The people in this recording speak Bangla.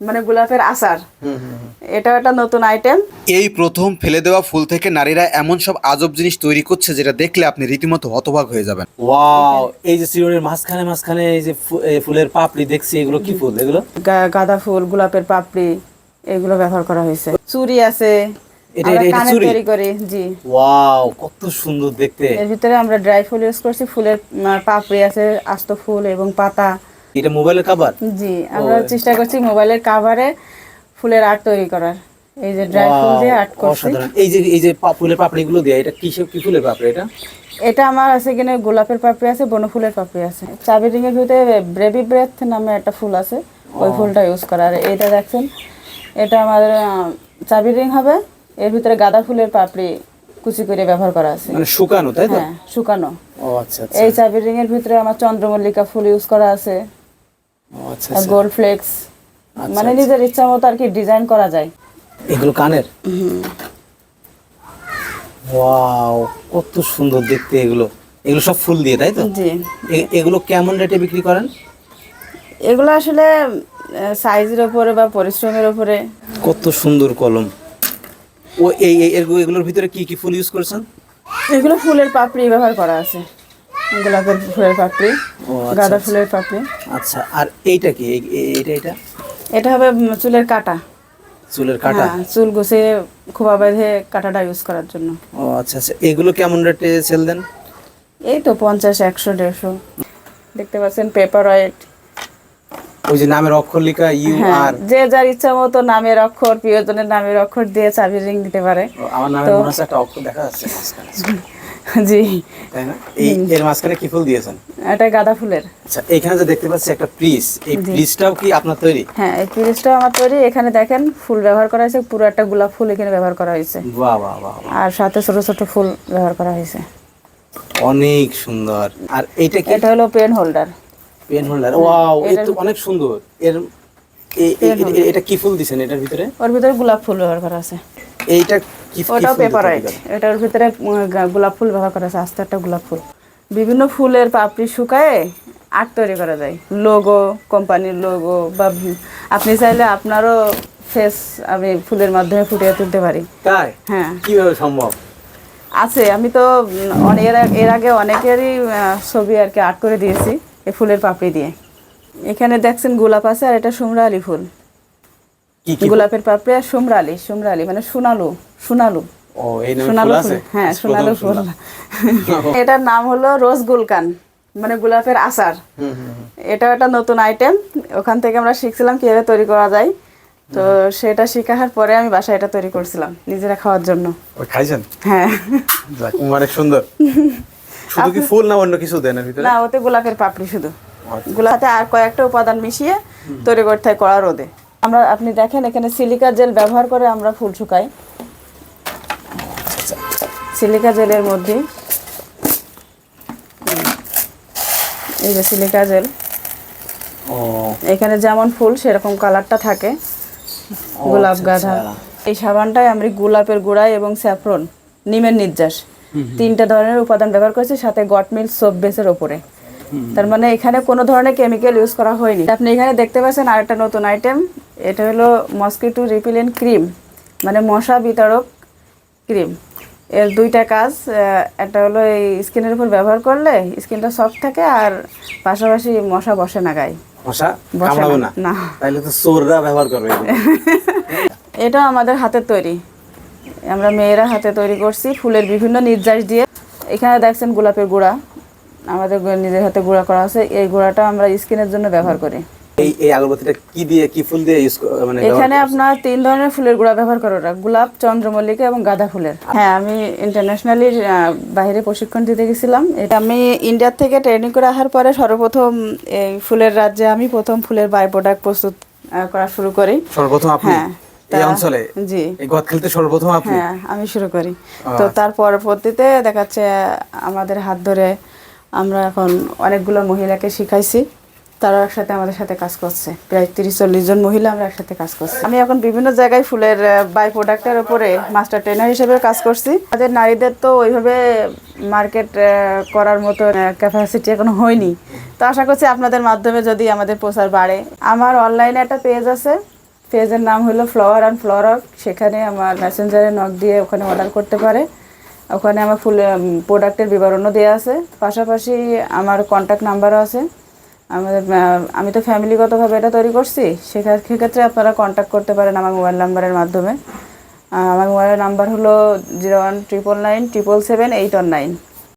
মানে গোলাপের আচার। এটা একটা নতুন আইটেম এই প্রথম ফেলে দেওয়া ফুল থেকে নারীরা এমন সব আজব জিনিস তৈরি করছে যেটা দেখলে আপনি রীতিমতো হতবাক হয়ে যাবেন। ওয়াও এই যে সিওরের মাঝখানে মাঝখানে এই যে ফুলের পাপড়ি দেখছি এগুলো কি ফুল? এগুলো? গা- গাঁদা ফুল গোলাপের পাপড়ি এগুলো ব্যবহার করা হয়েছে। চুড়ি আছে। এটা- এটা তৈরি করি জি। ওয়াও কত সুন্দর দেখতে। এর ভিতরে আমরা ড্রাই ফুল ইউজ করছি ফুলের পাপড়ি আছে আস্ত ফুল এবং পাতা। এটা মোবাইলের কাভার জি আমরা চেষ্টা করছি মোবাইলের কাভারে ফুলের আর্ট তৈরি করার। এই যে ড্রাই ফুল দিয়ে আর্ট করছি। এই যে এই যে ফুলের পাপড়ি গুলো দিয়ে এটা কিসের কি ফুলের পাপড়ি এটা? এটা আমার আছে কিনা গোলাপের পাপড়ি আছে বন ফুলের পাপড়ি আছে। চাবি রিং এর ভিতরে ব্রেবি ব্রেথ নামে একটা ফুল আছে। ওই ফুলটা ইউজ করা। আর এটা দেখছেন এটা আমাদের আহ, চাবি রিং হবে। এর ভিতরে গাঁদা ফুলের পাপড়ি কুচি করে ব্যবহার করা আছে। মানে শুকানো তাই তো? হ্যাঁ শুকানো। ও আচ্ছা আচ্ছা। এই চাবি রিং এর ভিতরে আমার চন্দ্রমল্লিকা ফুল ইউজ করা আছে ও আচ্ছা আর আচ্ছা গোল্ড ফ্লেক্স মানে নিজের ইচ্ছা মতো আর কি ডিজাইন করা যায়। এগুলো কানের? ওয়াও কত সুন্দর দেখতে এগুলো। এগুলো সব ফুল দিয়ে তাই তো? জি। এগুলো কেমন রেটে বিক্রি করেন? এগুলো আসলে সাইজের উপরে বা পরিশ্রমের উপরে কত সুন্দর কলম। ও এই এগুলোর ভিতরে কি কি ফুল ইউজ করেছেন? এগুলো ফুলের পাপড়ি ব্যবহার করা আছে। গোলাপের ফুলের পাপড়ি আচ্ছা, গাঁদা আচ্ছা। ফুলের পাপড়ি। আচ্ছা আর এইটা কি? এই- এই- এইটা এটা এটা হবে চুলের কাটা। চুলের কাটা? হ্যাঁ চুল গোছে খোবা বেঁধে কাটাটা ইউজ করার জন্য। ও আচ্ছা আচ্ছা। এগুলো কেমন রেটে সেল দেন? এই তো পঞ্চাশ একশো দেড়শো। দেখতে পাচ্ছেন পেপার ওয়েট ওই যে নামের অক্ষর লেখা ইউ হ্যাঁ আর। যে যার ইচ্ছা মতো নামের অক্ষর প্রিয়জনের নামের অক্ষর দিয়ে চাবি রিং দিতে পারে। আমার নামে মনে হচ্ছে একটা অক্ষর দেখা যাচ্ছে জি তাই না? এই এর মাঝখানে কি ফুল দিয়েছেন? এটা গাঁদা ফুলের। আচ্ছা এখানে যে দেখতে পাচ্ছি একটা প্রিস এই প্রিসটাও কি আপনার তৈরি? হ্যাঁ এই পিরিজটাও আমার তৈরি। এখানে দেখেন ফুল ব্যবহার করা হয়েছে। পুরো একটা গোলাপ ফুল এখানে ব্যবহার করা হয়েছে। বাহ বাহ বাহ। আর সাথে ছোট ছোট ফুল ব্যবহার করা হয়েছে। অনেক সুন্দর। আর এইটা কি? এটা হলো pen holder. Pen holder. Wow এই তো অনেক সুন্দর। এর এটা কি ফুল দিছেন এটার ভিতরে? ওর ভিতরে গোলাপ ফুল ব্যবহার করা আছে। এইটা কি কি ওটাও পেপার দিয়ে রাইট তৈরি এটার ভিতরে গোলাপ ফুল ব্যবহার করা আছে আস্তে একটা গোলাপ ফুল। বিভিন্ন ফুলের পাপড়ি শুকায়ে আর্ট তৈরি করা যায়। লোগো কোম্পানির লোগো বা আপনি চাইলে আপনারও ফেস আমি ফুলের মাধ্যমে ফুটিয়ে তুলতে পারি। তাই? হ্যাঁ। কীভাবে সম্ভব? আছে আমি তো এর আগে অনেকেরই ছবি আর কি আর্ট করে দিয়েছি। এই ফুলের পাপড়ি দিয়ে। এখানে দেখছেন গোলাপ আছে আর এটা সুমরালি ফুল। গোলাপের পাপড়ি আর সুমরালি সুমরালি মানে সোনালু সোনালু। সোনালু ফুল হ্যাঁ সোনালু ফুল। এটার নাম হলো রোজ গুলকান মানে গোলাপের আচার। হুম, হুম, হুম। একটা নতুন আইটেম ওখান থেকে আমরা শিখছিলাম কীভাবে তৈরি করা যায়। তো সেটা শেখার পরে আমি বাসায় এটা তৈরি করছিলাম নিজেরা খাওয়ার জন্য। খাইছেন? হ্যাঁ। অনেক সুন্দর। শুধু কি ফুল না অন্য কিছু দেন এর ভিতরে? না ওতে গোলাপের পাপড়ি শুধু। গোলাপে আর কয়েকটা উপাদান মিশিয়ে তৈরি করতে হয় কড়া রোদে। আমরা আপনি দেখেন এখানে সিলিকা জেল ব্যবহার করে আমরা ফুল শুকাই। সিলিকা জেলের মধ্যে এই যে সিলিকা জেল। ও। এখানে যেমন ফুল সেরকম কালারটা থাকে। গোলাপ আচ্ছা, গাঁদা আচ্ছা। এই সাবানটায় আমি গোলাপের গুঁড়াই এবং স্যাফরন নিমের নির্যাস। তিনটা ধরনের উপাদান ব্যবহার করেছে সাথে গটমিল সোপ বেসের ওপরে। তার মানে এখানে কোনো ধরনের কেমিক্যাল ইউজ করা হয়নি। আপনি এখানে দেখতে পাচ্ছেন আরেকটা নতুন আইটেম এটা হলো মসকিটো রিপিলেন্ট ক্রিম মানে মশা বিতারক ক্রিম এর দুইটা কাজ একটা হলো এই স্কিনের উপর ব্যবহার করলে স্কিনটা সফট থাকে আর পাশাপাশি মশা বসে না গায়ে। মশা কামড়াবে না। তাইলে তো চোররা ব্যবহার করবে। এটা আমাদের হাতের তৈরি। আমরা মেয়েরা হাতে তৈরি করছি ফুলের বিভিন্ন নির্যাস দিয়ে। এখানে দেখছেন গোলাপের গুঁড়া। আমাদের নিজের হাতে গুঁড়া করা আছে। এই গুঁড়াটা আমরা স্কিনের জন্য ব্যবহার করি। এই এই আগরবাতিটা কি দিয়ে কি ফুল দিয়ে ইউজ মানে এখানে আপনার তিন ধরনের ফুলের গুঁড়া ব্যবহার করে ওরা গোলাপ চন্দ্রমল্লিকা এবং গাঁদা ফুলের। হ্যাঁ আমি ইন্টারন্যাশনালি বাইরে প্রশিক্ষণ দিতে গেছিলাম। এটা আমি ইন্ডিয়ার থেকে ট্রেনিং করে আসার পরে সর্বপ্রথম এই ফুলের রাজ্যে আমি প্রথম ফুলের বাই প্রোডাক্ট প্রস্তুত করা শুরু করি। সর্বপ্রথম আপনি হ্যাঁ। এই অঞ্চলে? জি। এই গদ খেলতে সর্বপ্রথম আপনি? হ্যাঁ আমি শুরু করি। তো তার পরবর্তীতে দেখাচ্ছে আমাদের হাত ধরে আমরা এখন অনেকগুলো মহিলাকে শিখাইছি। তারা একসাথে আমাদের সাথে কাজ করছে। প্রায় তিরিশ চল্লিশ জন মহিলা আমরা একসাথে কাজ করছি। আমি এখন বিভিন্ন জায়গায় ফুলের বাই প্রোডাক্টের উপরে মাস্টার ট্রেনার হিসেবে কাজ করছি। আমাদের নারীদের তো ওইভাবে মার্কেট করার মতো ক্যাপাসিটি এখনও হয়নি। তো আশা করছি আপনাদের মাধ্যমে যদি আমাদের প্রচার বাড়ে। আমার অনলাইনে একটা পেজ আছে। পেজের নাম হলো ফ্লাওয়ার অ্যান্ড ফ্লোরক সেখানে আমার মেসেঞ্জারে নক দিয়ে ওখানে অর্ডার করতে পারে। ওখানে আমার ফুল প্রোডাক্টের বিবরণও দেওয়া আছে। পাশাপাশি আমার কন্ট্যাক্ট নাম্বারও আছে। আমাদের আমি তো ফ্যামিলিগতভাবে এটা তৈরি করছি। সেক্ষেত্রে আপনারা কন্ট্যাক্ট করতে পারেন আমার মোবাইল নাম্বারের মাধ্যমে। আমার মোবাইলের নাম্বার হলো zero one triple nine triple seven eight one nine